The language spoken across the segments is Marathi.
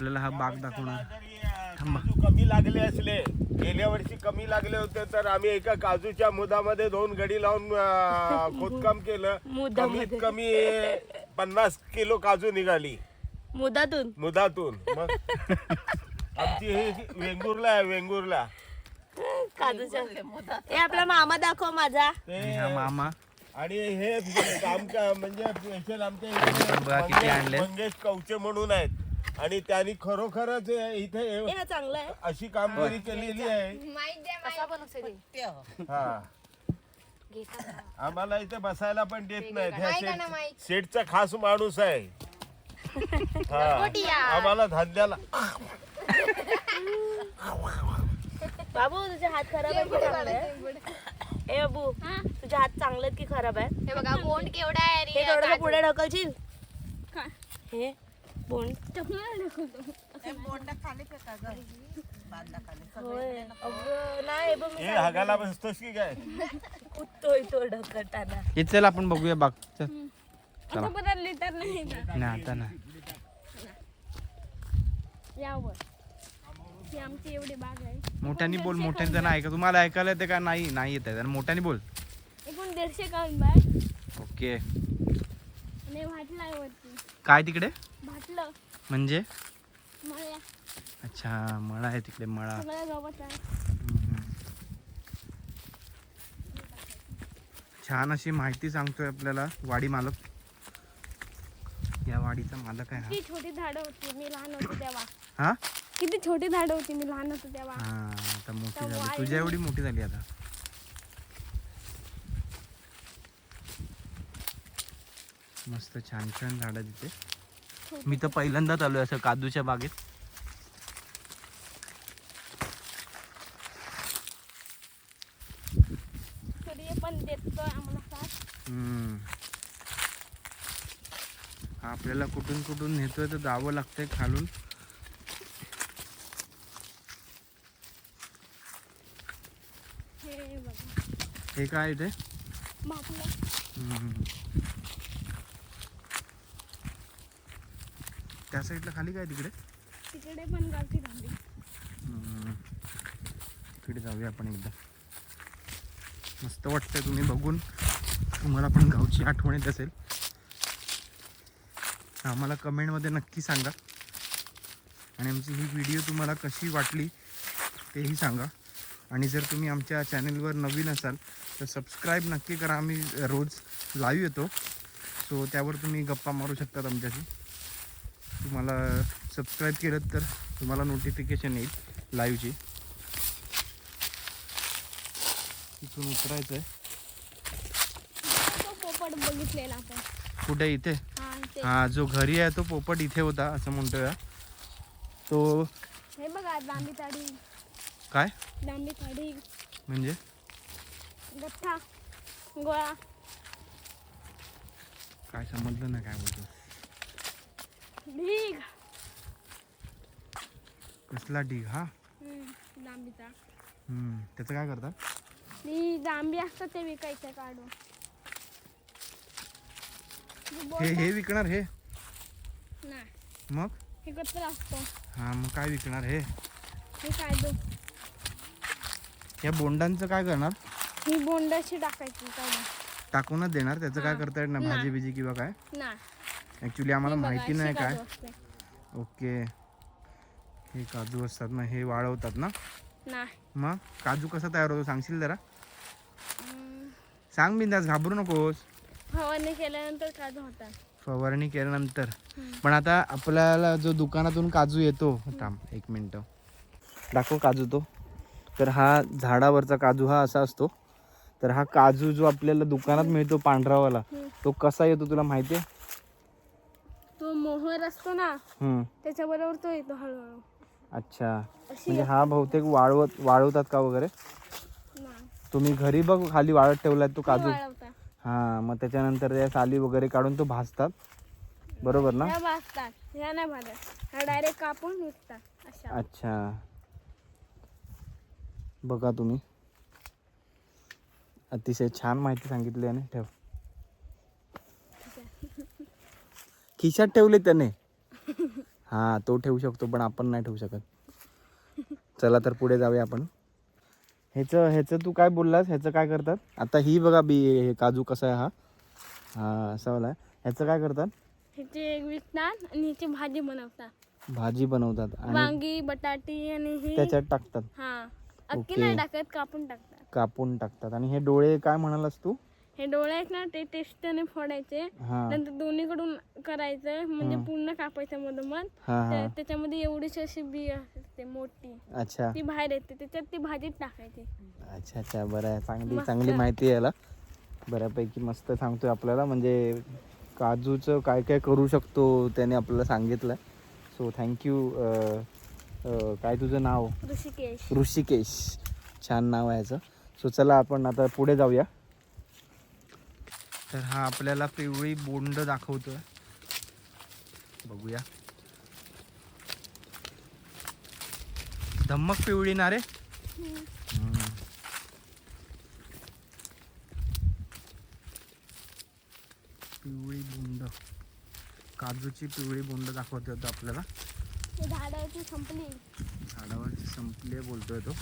आपल्याला हा बाग दाखवणार. थांबा. काजू कमी लागले असले. गेल्या वर्षी कमी लागले होते तर आम्ही एका काजूच्या मुदामध्ये दोन गडी लावून अं, खोदकाम केलं. मुदामध्ये. कमीत कमी पन्नास किलो काजू निघाली. मुदातून? मुदातून. मग? आमची ही वेंगुर्ला आहे वेंगुर्ला. काजूच्या. हे आपला मामा दाखव माझा. आणि हा मामा. आणि हे काम का म्हणजे स्पेशल आमच्या इथे बघा किती मंगेश-. मंगेश कवचे म्हणून आहेत. आणि त्यांनी खरोखरच इथे हे चांगला आहे. अशी कामगिरी केलेली आहे. कसा हा. आम्हाला इथे बसायला पण देत शेठ- शेठचा खास माणूस आहे. हा. आम्हाला धंद्याला बाबू तुझे हात खराब आहे की चांगले आहे? ए बाबू तुझे हात चांगले आहेत की खराब आहे हे बघा बोंड केवढा आहे हे रे थोडं पुढे ढकलशील? हे? बोंड. होय अगं, नाही बघ मी हे हागाला बसतोस की काय? कुदतोय तो ढकलताना हे चल आपण बघूया बाग चल. बदलली तर नाही ना नाही आता नाही. यावर. ही आमची एवढी बाग आहे. मोठ्याने बोल मोठ्याने त्यांना ऐका तुम्हाला ऐकायला येते का? नाही नाही येत आहे. मोठ्याने बोल. एकूण दीडशे बाग. ओके. आणि भाटलाय वरती. काय तिकडे? म्हणजे? अच्छा मळा आहे तिकडे मळा. छान अशी माहिती सांगतोय आपल्याला वाडी मालक. या वाडीचा मालक आहे किती छोटी झाडं होती मी लहान होते तेव्हा. हा? किती छोटी झाडं होती मी लहान होते तेव्हा. हा आता मोठी झाली. तुझ्या एवढी मोठी झाली आता. मस्त छान छान झाडं तिथे. मी तर पहिल्यांदाच आलोय असं काजूच्या बागेत. आपल्याला कुठून कुठून नेतोय तर जावं लागतंय खालून. हे काय ते भाटलं हम्म. त्या साईडला खाली काय तिकडे? तिकडे पण गावठी. तिकडे जाऊया आपण एकदा. मस्त वाटतंय तुम्ही बघून. तुम्हाला पण गावची आठवण येत असेल. आम्हाला कमेंटमध्ये नक्की सांगा. आणि आमची ही व्हिडिओ तुम्हाला कशी वाटली तेही सांगा. आणि जर तुम्ही आमच्या चॅनलवर नवीन असाल तर सबस्क्राईब नक्की करा. आम्ही रोज लाईव्ह येतो. सो त्यावर तुम्ही गप्पा मारू शकतात आमच्याशी. तुम्हाला सबस्क्राईब केलं तर तुम्हाला नोटिफिकेशन येईल लाईव्हची तिथून उतरायचं आहे तो पोपट बघितलेला आपण. कुठे इथे? हा ते हा जो घरी आहे तो पोपट इथे होता असं म्हणतोय तो हे बघा दांडी ताडी काय? ताडी म्हणजे? गठ्ठा गोळा. काय समजलं ना काय बोलतो ढीग. कसला ढीग हा? हम्म, त्याचं काय करतात ती जांभी असतात ते विकायचं काढून. हे हे विकणार हे? मग? हे असतो. हा मग काय विकणार हे? हे काढू या बोंडांचं काय करणार? ही बोंडाशी टाकायची काढून. टाकूनच देणार? त्याचं काय. करता येत ना नाही. भाजी बिजी किंवा काय? ना ॲक्च्युली आम्हाला माहिती नाही काय. ओके. हे काजू असतात ना हे वाळवतात ना? मग? काजू कसा तयार होतो सांगशील जरा? सांग बिंदास घाबरू नकोस. फवारणी केल्यानंतर काजू होतात. फवारणी केल्यानंतर. पण आता आपल्याला जो दुकानातून काजू येतो थांब एक मिनटं. दाखव काजू तो. तर हा झाडावरचा काजू हा असा असतो. तर हा काजू जो आपल्याला दुकानात मिळतो पांढरावाला. तो कसा येतो तुला माहिती आहे मोहर असतो ना हम्म, त्याच्याबरोबर तो येतो हळूहळू. अच्छा. म्हणजे हा बहुतेक वाळवत वाळवतात का वगैरे? नाही. तुम्ही घरी बघ खाली वाळत ठेवलाय तो काजू. वाळवतात हा मग त्याच्यानंतर त्या साली वगैरे काढून तो भाजतात. बरोबर ना? ह्या भाजतात. ह्या नाही भाजत. ह्या डायरेक्ट कापून विकतात. अशा. अच्छा. बघा तुम्ही. अतिशय छान माहिती सांगितली आणि ठेव. खिशात ठेवले त्याने. हा तो ठेवू शकतो पण आपण नाही ठेवू शकत. चला तर पुढे जाऊया आपण. ह्याचं ह्याचं तू काय बोललास? ह्याचं काय करतात? आता ही बघा बी हे काजू कसा आहे हा? हा असा वाला ह्याचं काय करतात? ह्याचे विकतात आणि ह्याची भाजी बनवतात. भाजी बनवतात आणि वांगी बटाटी आणि त्याच्यात टाकतात. हा. अक्की ओके. नाही टाकत कापून टाकतात. कापून टाकतात. आणि हे डोळे काय म्हणालास तू? हे डोळे आहेत ना ते टेस्टने फोडायचे. हा. नंतर दोन्हीकडून करायचं म्हणजे. पूर्ण कापायचं मधोमध. हा हा. त्या- त्याच्यामध्ये एवढीशी अशी बी असते मोठी. अच्छा. ती बाहेर येते त्याच्यात ती भाजीत टाकायची. अच्छा अच्छा. बरं आहे. चांगली मस्त. चांगली माहिती आहे याला. बऱ्यापैकी मस्त सांगतोय आपल्याला. म्हणजे काजूचं काय काय करू शकतो त्याने आपल्याला सांगितलं सो थँक्यू काय तुझं नाव? ऋषिकेश. ऋषिकेश. छान नाव आहे याचं. सो चला आपण आता पुढे जाऊया. तर हा आपल्याला पिवळी बोंड दाखवतोय. बघूया. धम्मक पिवळी ना रे. पिवळी बोंड. काजूची पिवळी बोंड दाखवते होतो आपल्याला. झाडाची संपली. झाडावरची संपले बोलतोय तो.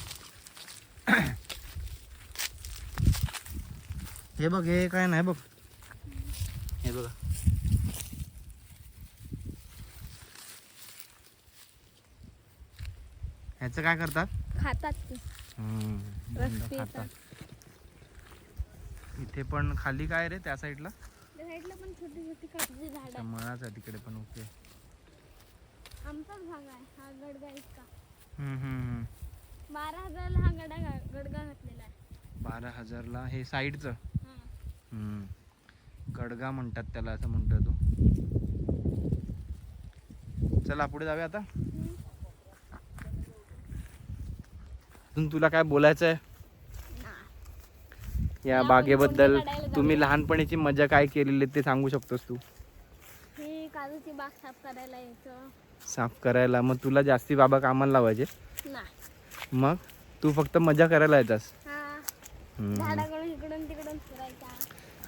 हे बघ हे काय नाही बघ. हे बघा. ह्याचं काय करतात? खातात ते हम्म, रस बोंड पितात. खातात. इथे पण खाली काय रे त्या साईडला? त्या साईडला पण छोटी छोटी झाड त्या आहे मळाच तिकडे पण ओके. आमचाच भाग आहे हा गडगा इतका. हम्म, हम्म, हम्म. बारा हजारला हा गडा गडगा घातलेला आहे. बारा हजारला हे साईडचं? हा. हम्म. गडगा म्हणतात त्याला असं म्हणतो तो. चला पुढे जाऊया आता. अजून तुला काय बोलायचं आहे या बागेबद्दल तुम्ही लहानपणीची मजा काय केलेली ते सांगू शकतोस तू? काजूची बाग साफ करायला यायचं. साफ करायला. मग तुला जास्ती बाबा कामाला लावायचे? मग? तू फक्त मजा करायला येतास. झाडाकडून इकडून तिकडून फिरायचा.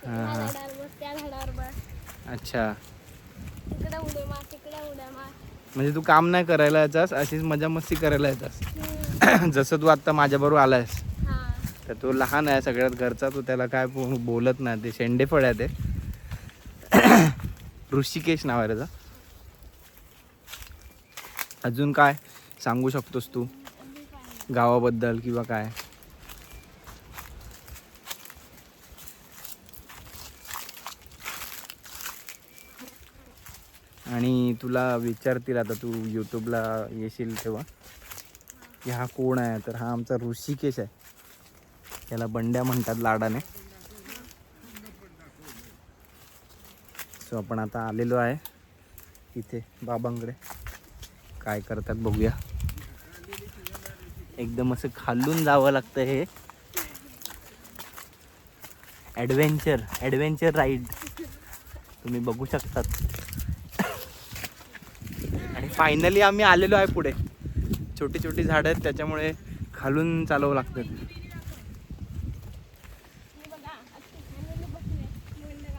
हा, ह्या हा. झाडावर बस त्या झाडावर बस. अच्छा. तिकडे उड्या मार तिकडे उड्या मार. म्हणजे तू काम नाही करायला येतास अशीच मजा मस्ती करायला येतास. हम्म. जसं तू आता माझ्याबरोबर आलायस. हा. तर तो लहान आहे सगळ्यात घरचा तो त्याला काय बो- बोलत नाही. ते शेंडेफळ आहे ते. ऋषिकेश नाव आहे त्याचा. अजून काय सांगू शकतोस तू? गावाबद्दल किंवा काय? आणि तुला विचारतील आता तू यूट्यूबला येशील तेव्हा. की हा कोण आहे? तर हा आमचा ऋषिकेश आहे. त्याला बंड्या म्हणतात लाडाने. सो आपण आता आलेलो आहे इथे बाबांकडे. काय करतात बघूया. एकदम असं खालून जावं लागतं हे. ॲडव्हेंचर ॲडव्हेंचर राईड तुम्ही बघू शकतात. फायनली आम्ही आलेलो आहे पुढे. छोटी छोटी झाडं आहेत त्याच्यामुळे खालून चालवं लागतं.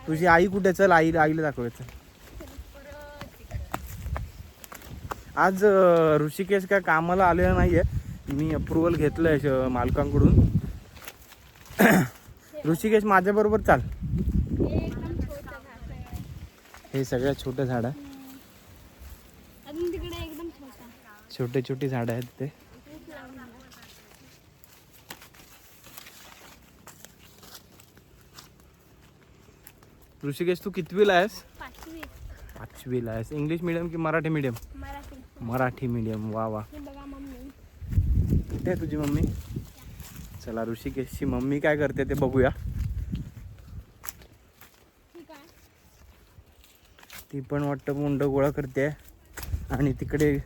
तुझी आई कुठे चल आई आईला दाखवायचं आज ऋषिकेश काय कामाला आलेला आहे मी अप्रुव्हल घेतलंय श- मालकांकडून. ऋषिकेश माझ्या बरोबर चाल. हे छोटं हे सगळ्यात छोटं झाड. आहे अजून तिकडे एकदम छोटा छोटे झाडं आहेत ते. ऋषिकेश तू कितवीला आहेस? पाचवी. पाचवीला आहेस. इंग्लिश मिडियम की मराठी मिडियम मराठी. मराठी मिडियम वा वा. कुठे आहे तुझी मम्मी? चला ऋषिकेशची मम्मी काय करते ते बघूया. ती पण वाटतं मुंड गोळा करते. आणि तिकडे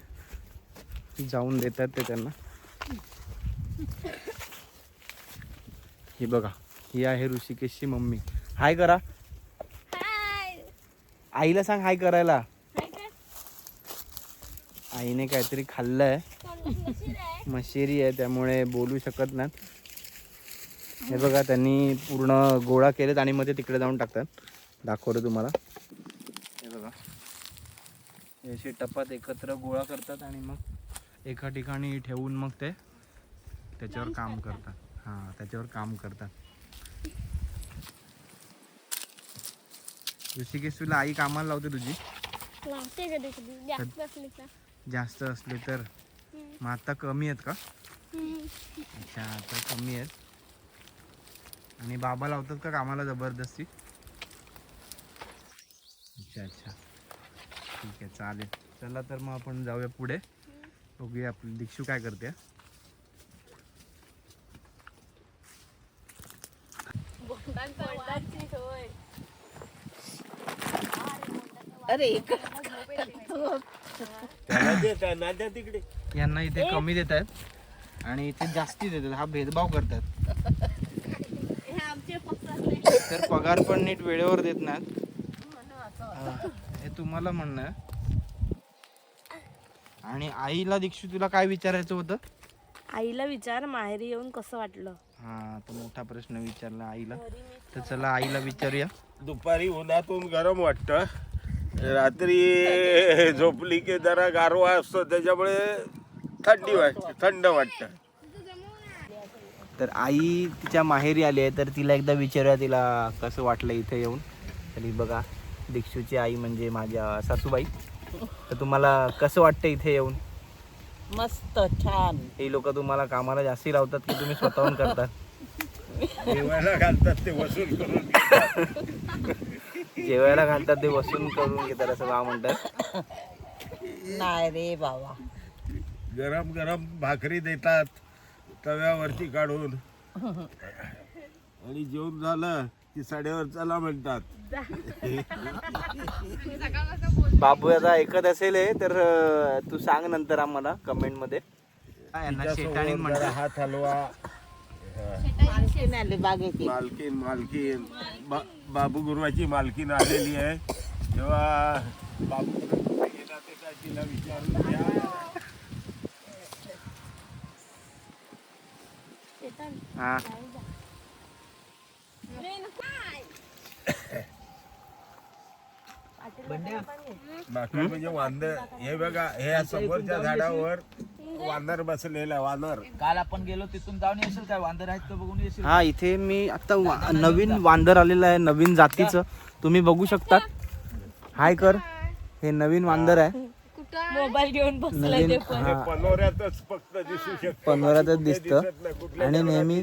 जाऊन देतात ते त्यांना. ही बघा ही आहे ऋषिकेशची मम्मी. हाय करा. हाय आईला सांग हाय करायला. आईने काहीतरी खाल्लंय. मशेरी आहे त्यामुळे बोलू शकत नाहीत. हे बघा त्यांनी पूर्ण गोळा केलेत आणि मध्ये तिकडे जाऊन टाकतात. दाखवतो तुम्हाला. हे बघा. हे असे टपात एकत्र गोळा करतात आणि मग एका ठिकाणी ठेवून मग ते त्याच्यावर काम करतात. हां त्याच्यावर काम करतात. ऋषिकेश तुला आई कामाला लावते तुझी? लागते कधी कधी जास्त असली तर. जास्त असले तर? मग आता कमी आहेत का. अच्छा आता कमी आहेत. आणि बाबा लावतात का कामाला जबरदस्ती? अच्छा अच्छा. ठीक आहे चालेल. चला तर मग आपण जाऊया पुढे. बघूया आपली दीक्षू काय करते? तिकडे. यांना इथे कमी देत आहेत. आणि इथे जास्ती देतात हा भेदभाव करतात. हे तर पगार पण नीट वेळेवर देत नाहीत. हा, हे तुम्हाला म्हणणं आहे. आणि आईला दीक्षू तुला काय विचारायचं होतं? आईला विचार माहेरी येऊन कसं वाटलं? हा तो मोठा प्रश्न विचारला आईला. तर चला आईला विचारूया. दुपारी उन्हातून गरम वाटतं. रात्री झोपली की जरा गारवा असतो त्याच्यामुळे थंडी वाटते थंड वाटतं. तर आई तिच्या माहेरी आली आहे तर तिला एकदा विचारूया तिला कसं वाटलं इथे येऊन. तरी बघा दीक्षूची आई म्हणजे माझ्या सासूबाई. तर तुम्हाला कसं वाटतं इथे येऊन? मस्त छान. हे लोक तुम्हाला कामाला जास्ती लावतात की तुम्ही स्वतःहून करतात? जेवायला घालतात ते वसूल करून. घेतात. जेवायला घालतात ते बसून करून घेतात असं बा म्हणतात. नाही रे बाबा. गरम गरम भाकरी देतात तव्यावरती काढून. आणि जेवण झालं की साड्यावर चला म्हणतात. बाबू आता ऐकत असेल हे, तर अं, तू सांग नंतर आम्हाला कमेंटमध्ये. म्हणतात. हात हलवा. मालकीन मालकीन बा, बाबू गुरुवाची मालकीन आलेली आहे. तेव्हा बाबू गुरुवाची गेला ते काय तिला विचारून घ्या हा. बाकी म्हणजे वांदर हे बघा हे समोरच्या झाडावर वानर बसलेला वानर काल आपण गेलो तिथून जाऊन येशील काय? वांदर आहेत तर बघून येशील हा इथे मी आता वा- नवीन वांदर आलेलं आहे नवीन जातीचं. तुम्ही बघू शकता हाय कर. हे नवीन वांदर आहे. मोबाईल घेऊन बसलाय ते नवीन पण. हा. पनोऱ्यातच फक्त दिसू शकतो पनोऱ्यातच दिसतं. आणि नेहमी.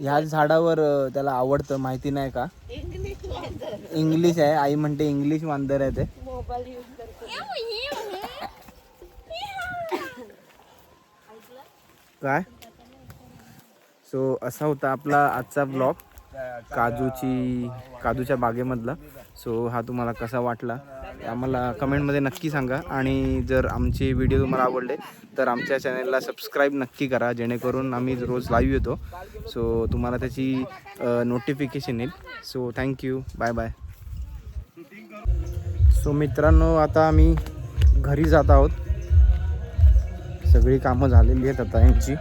ह्या झाडावर अं, त्याला आवडतं माहिती नाही का? इंग्लिश आहे. आई म्हणते इंग्लिश वांदर आहे ते. मोबाईल यूज करतो. काय? सो असा होता आपला आजचा ब्लॉग काजूची काजूच्या बागेमधला. सो हा तुम्हाला कसा वाटला आम्हाला कमेंटमध्ये नक्की सांगा. आणि जर आमचे व्हिडिओ तुम्हाला आवडले तर आमच्या चॅनलला सबस्क्राईब नक्की करा जेणेकरून आम्ही रोज लाईव्ह येतो. सो तुम्हाला त्याची नोटिफिकेशन येईल. So thank you bye bye so मित्रांनो आता आम्ही घरी जात आहोत. सगळी कामं झालेली आहेत आता यांची.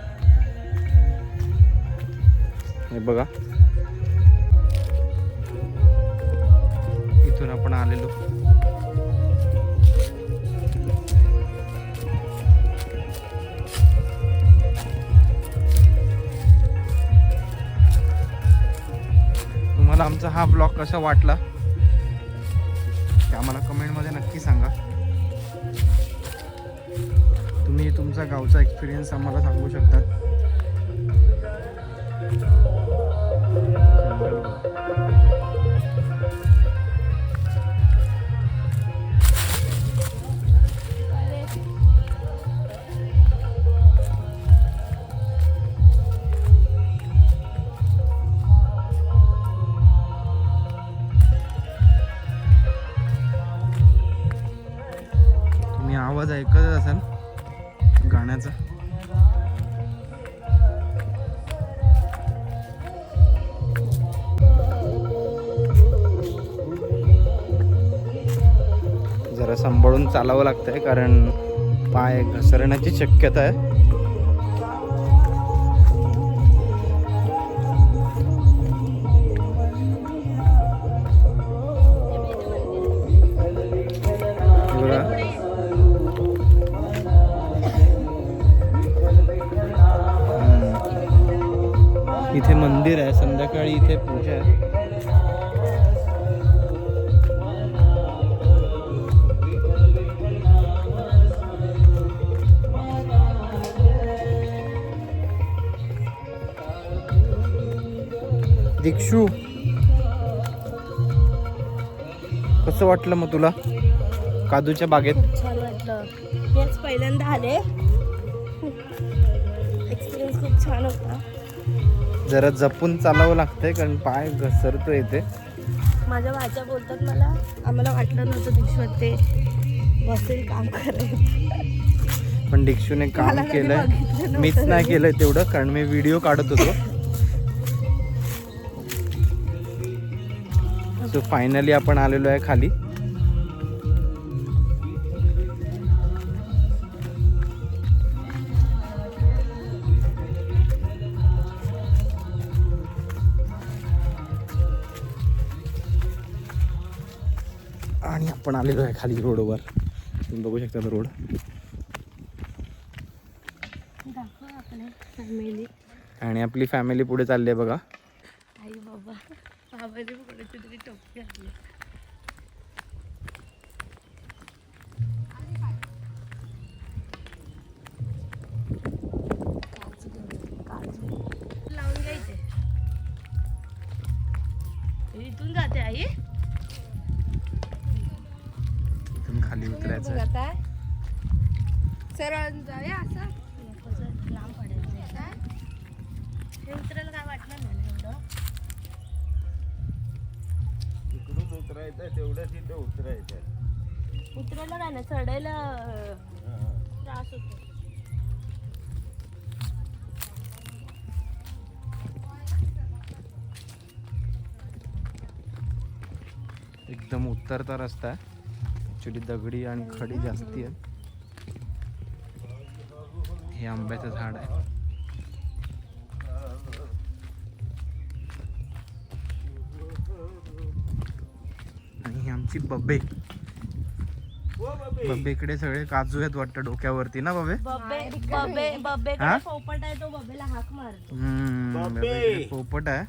हे बघा. इथून आपण आलेलो. तुम्हाला आमचा हा ब्लॉग कसा वाटला? ते आम्हाला कमेंटमध्ये नक्की सांगा. तुम्ही तुमचा गावचा एक्सपिरियन्स आम्हाला सांगू शकतात सांभाळून चालावं लागतंय कारण पाय घसरण्याची शक्यता आहे. वाटलं मग तुला? काजूच्या बागेत? खूप छान वाटलं. हेच पहिल्यांदा आले. एक्सपिरियन्स खूप छान होता. जरा जपून चालावं लागतंय कारण पाय घसरतो येते माझ्या भाच्या बोलतात मला आम्हाला वाटलं नव्हतं दिवसात ते बसेल काम करायचं पण दीक्षूने काम केलंय. मीच नाही केलंय तेवढं कारण मी व्हिडिओ काढत होतो. सो फायनली आपण आलेलो आहे खाली. आणि आपण आलेलो आहे खाली रोडवर. तुम्ही बघू शकता रोड. आणि आपली फॅमिली पुढे चालली आहे बघा. आई बाबा लावून घ्यायचे. इथून जाते आई. आहे. सरळ जाऊया असं? लांब पडायचं हे उतरायला काय वाटलं नाही ना एवढं? इकडून उतरायचं तेवढं तिथं उतरायचं. उतरायला काय नाही चढायला त्रास होतो. एकदम उतरता रस्ता. आहे ॲक्च्युली दगडी आणि खडी जास्ती आहे हे आंब्याचं झाड आहे. आणि ही आमची बब्बे बब्बेकडे सगळे काजू आहेत वाटतं डोक्यावरती ना बबे? बब्बे बब्बे बब्बे हा? पोपट आहे तो बब्बेला हाक मारतो. हम्म, बापरे. बब्बेकडे पोपट आहे.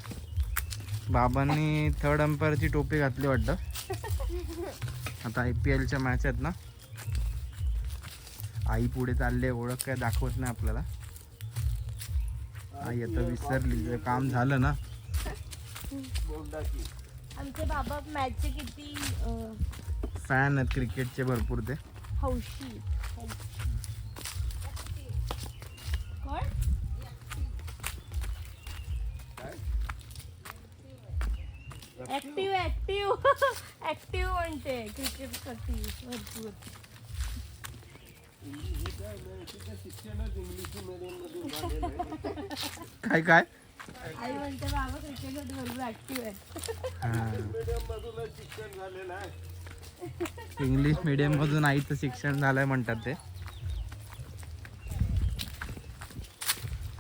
बाबांनी थर्ड अंपायरची टोपी घातली वाटतं. आता आय पी एलच्या मॅच आहेत ना. आई पुढे चालले ओळख काय दाखवत नाही आपल्याला. आई आता विसरली जर काम झालं ना. आमचे बाबा मॅचचे किती फॅन आहेत क्रिकेटचे भरपूर ते. हौशी कोण ऍक्टिव्ह ऍक्टिव्ह ऍक्टिव्ह म्हणते. क्रिकेटसाठी भरपूर. काय काय? आई म्हणते बाबा क्रिकेटसाठी भरपूर ऍक्टिव्ह आहेत इंग्लिश मिडियम मधून आईचं शिक्षण झालंय म्हणतात ते.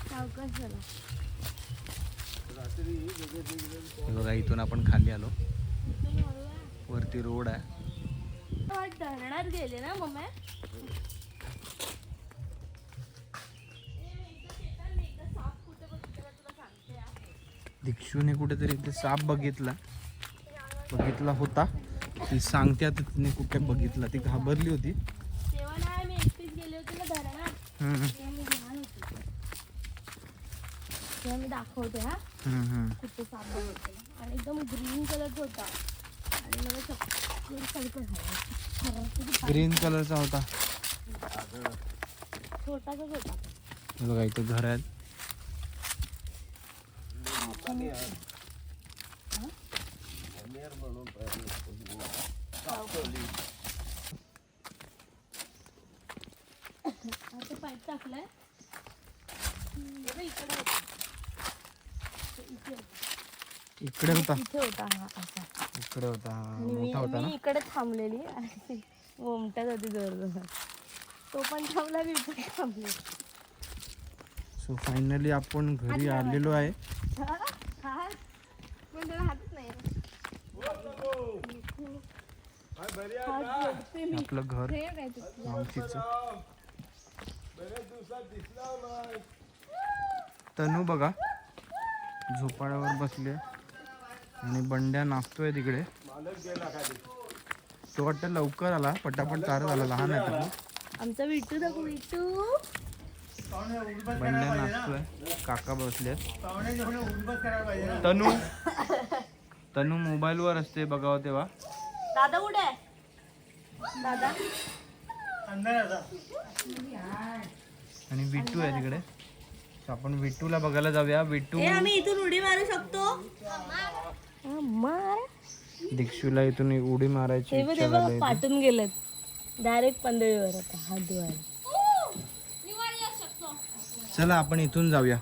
सावकाश झाला. बघा इथून आपण खाली आलो. वरती रोड आहे. धरणात गेले ना मम्मी. दीक्षूने कुठेतरी ते साप बघितला. बघितला होता. ती सांगते आता तिने कुठे बघितला. ती घाबरली होती. दाखवते हा. कुठे आणि एकदम ग्रीन कलरचा होता. आणि मला चक्कर सारखं झालं. किती ग्रीन कलरचा होता. छोटासाच होता. बघा इथे घर आहेत. आता पाईप टाकलाय. इकडे. इकडे होता. इथे होता हा असा. इकडे होता हा, आणि मोठा होता मी ना? इकडे थांबलेली आणि मोमट्यात होती जोरजोरात तो पण थांबला मी पण थांबले. सो फायनली आपण घरी आलेलो आहे? पण त्याला हातच नाही हात जोडते मी. आपलं घर. हे काय मावशीचं तनू बघा झोपाळ्यावर बसले आणि बंड्या नाचतोय तिकडे. तो वाटतं लवकर आला पटापट तार झाला लहान आहे तरी आमचा विटू दाखव विटू बंड्या नाचतोय काका बसले तनू तनू मोबाईल वर असते बघावं तेव्हा. दादा कुठे आहे? दादा? आणि विट्टू आहे तिकडे. आपण विट्टूला बघायला जाऊया. विट्टू ए आम्ही इथून उडी मारू शकतो. मार. दीक्षूला इथून उडी मारायची ते बघ इच्छा ते बघ झाली. पाठून गेलेत. डायरेक्ट पंधळीवर आता हात धुवायला चला आपण इथून जाऊया.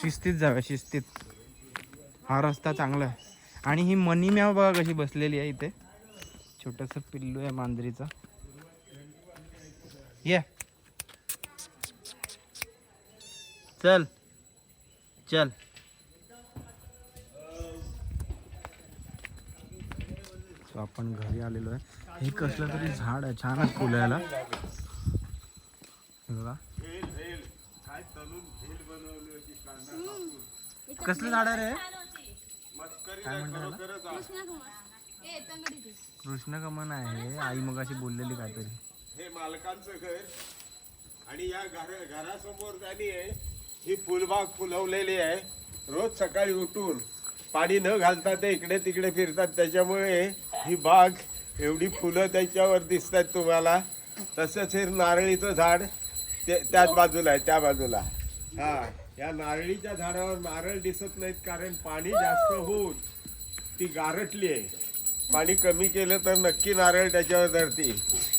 शिस्तीत जाऊया शिस्तीत. हा रस्ता चांगला आहे. आणि ही मनी म्याव बघा कशी बसलेली आहे इथे. छोटस पिल्लू आहे मांजरीचा. ये. चल. चल. सो आपण घरी आलेलो आहे. हे कसलं तरी झाड आहे छान आहे फुलायला. कसलं झाड आहे रे? काय म्हणतात कृष्णकमन आहे आई मग अशी बोललेली काहीतरी. हे मालकांचं घर आणि या घर घरासमोर झाली आहे ही फुलबाग फुलवलेली आहे. रोज सकाळी उठून पाणी न घालता ते इकडे तिकडे फिरतात. त्याच्यामुळे ही बाग एवढी फुलं त्याच्यावर दिसतात तुम्हाला. तसंच हे नारळीचं झाड ते त्याच बाजूला आहे त्या बाजूला. हा या नारळीच्या झाडावर नारळ दिसत नाहीत कारण पाणी जास्त होऊन ती गारटली आहे. पाणी कमी केलं तर नक्की नारळ त्याच्यावर धरती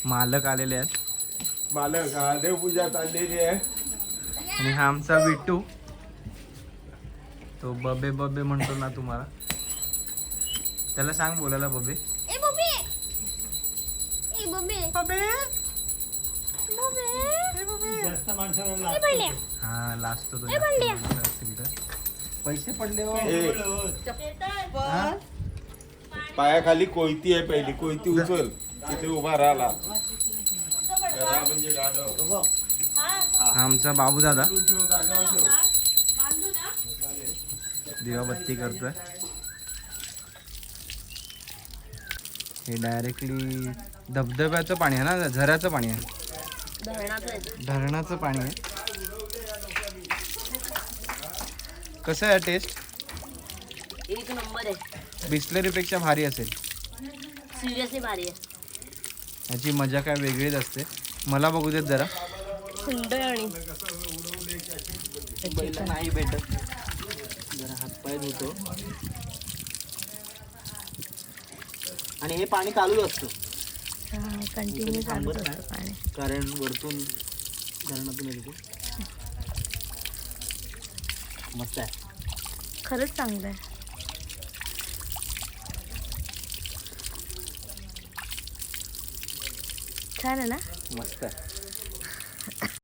मालक आलेले आहेत. मालक हा देवपूजा चाललेली आहे. आणि हा आमचा विट्टू. तो बबे बबे म्हणतो ना तुम्हाला. त्याला सांग बोलायला बबे. ए बबे! ए बबे! बबे! बबे! ए बंड्या हा लाजतो तो ए, बंड्या. जास्त असतील तर. पैसे पडले हो. हे, पायाखाली कोयती आहे पहिली. कोयती उचल. तिथे उभा राहिला. म्हणजे गाढव. हा. आमचा बाबू दादा दिवाबत्ती करतोय. हे डायरेक्टली धबधब्याचं पाणी आहे ना झऱ्याचं पाणी आहे. धरणाचं आहे धरणाचं पाणी आहे. कसं आहे टेस्ट एक नंबर आहे. बिस्लरीपेक्षा भारी असेल. सिरियसली भारी आहे. याची मजा काय वेगळीच असते. मला बघू देत जरा. थंड आहे आणि नाही भेटत. हातपाय धुतो आणि हे पाणी चालूच असतं. कंटिन्यू चालू पाणी. कारण वरतून धरणातून येतो मस्त आहे. खरंच चांगलं आहे. छान आहे ना? मस्त आहे.